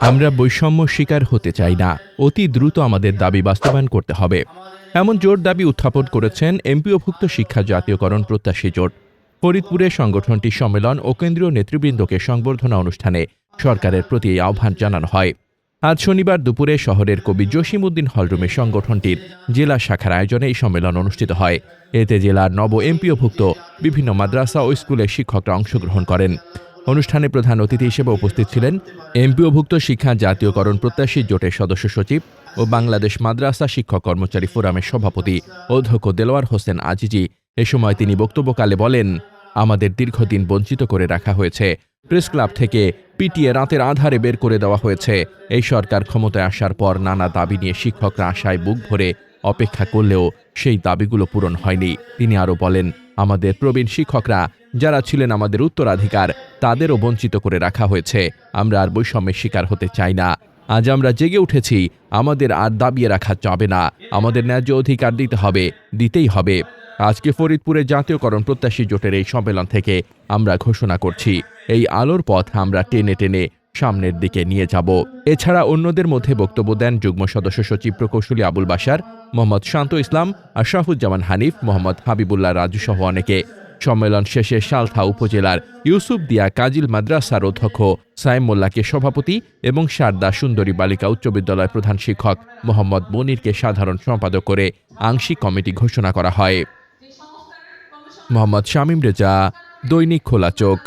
আমরা বৈষম্য শিকার হতে চাই না। অতি দ্রুত আমাদের দাবি বাস্তবায়ন করতে হবে। এমন জোর দাবি উত্থাপন করেছেন এমপিওভুক্ত শিক্ষা জাতীয়করণ প্রত্যাশী জোট। ফরিদপুরে সংগঠনটির সম্মেলন ও কেন্দ্রীয় নেতৃবৃন্দকে সংবর্ধনা অনুষ্ঠানে সরকারের প্রতি আহ্বান জানানো হয়। আজ শনিবার দুপুরে শহরের কবি জসিমউদ্দিন হলরুমে সংগঠনটির জেলা শাখার আয়োজনে এই সম্মেলন অনুষ্ঠিত হয়। এতে জেলার নব এমপিওভুক্ত বিভিন্ন মাদ্রাসা ও স্কুলের শিক্ষকরা অংশগ্রহণ করেন। অনুষ্ঠানে প্রধান অতিথি হিসেবে উপস্থিত ছিলেন এমপিওভুক্ত শিক্ষা জাতীয়করণ প্রত্যাশী জোটের সদস্য সচিব ও বাংলাদেশ মাদ্রাসা শিক্ষক কর্মচারী ফোরামের সভাপতি অধ্যক্ষ দেলোয়ার হোসেন আজিজি। এ সময় তিনি বক্তব্যকালে বলেন, আমাদের দীর্ঘদিন বঞ্চিত করে রাখা হয়েছে। প্রেস ক্লাব থেকে পিটিএ রাতের আধারে বের করে দেওয়া হয়েছে। এই সরকার ক্ষমতায় আসার পর নানা দাবি নিয়ে শিক্ষকরা আশায় বুক ভরে অপেক্ষা করলেও সেই দাবিগুলো পূরণ হয়নি। তিনি আরও বলেন, আমাদের প্রবীণ শিক্ষকরা, যারা ছিলেন আমাদের উত্তরাধিকার তাদেরও বঞ্চিত করে রাখা হয়েছে। আমরা আর বৈষম্যের শিকার হতে চাই না। আজ আমরা জেগে উঠেছি, আমাদের আর দাবিয়ে রাখা যাবে না। আমাদের ন্যায্য অধিকার দিতে হবে, দিতেই হবে। আজকে ফরিদপুরে জাতীয়করণ প্রত্যাশী জোটের এই সম্মেলন থেকে আমরা ঘোষণা করছি। এই আলোর পথ আমরা টেনে টেনে সামনের দিকে নিয়ে যাব। এছাড়া অন্যদের মধ্যে বক্তব্য দেন যুগ্ম সদস্য সচিব প্রকৌশলী আবুল বাসার মোহাম্মদ শান্ত ইসলাম আশরাফুজ্জামান হানিফ, মোহাম্মদ হাবিবুল্লাহ রাজু সহ অনেকে। সম্মেলন শেষে সালথা উপজেলার ইউসুফ দিয়া কাজিল মাদ্রাসার অধ্যক্ষ সাইম মোল্লাকে সভাপতি এবং সারদা সুন্দরী বালিকা উচ্চ বিদ্যালয়ের প্রধান শিক্ষক মোহাম্মদ মনিরকে সাধারণ সম্পাদক করে আংশিক কমিটি ঘোষণা করা হয়। মোহাম্মদ শামীম রেজা, দৈনিক খোলা চোখ।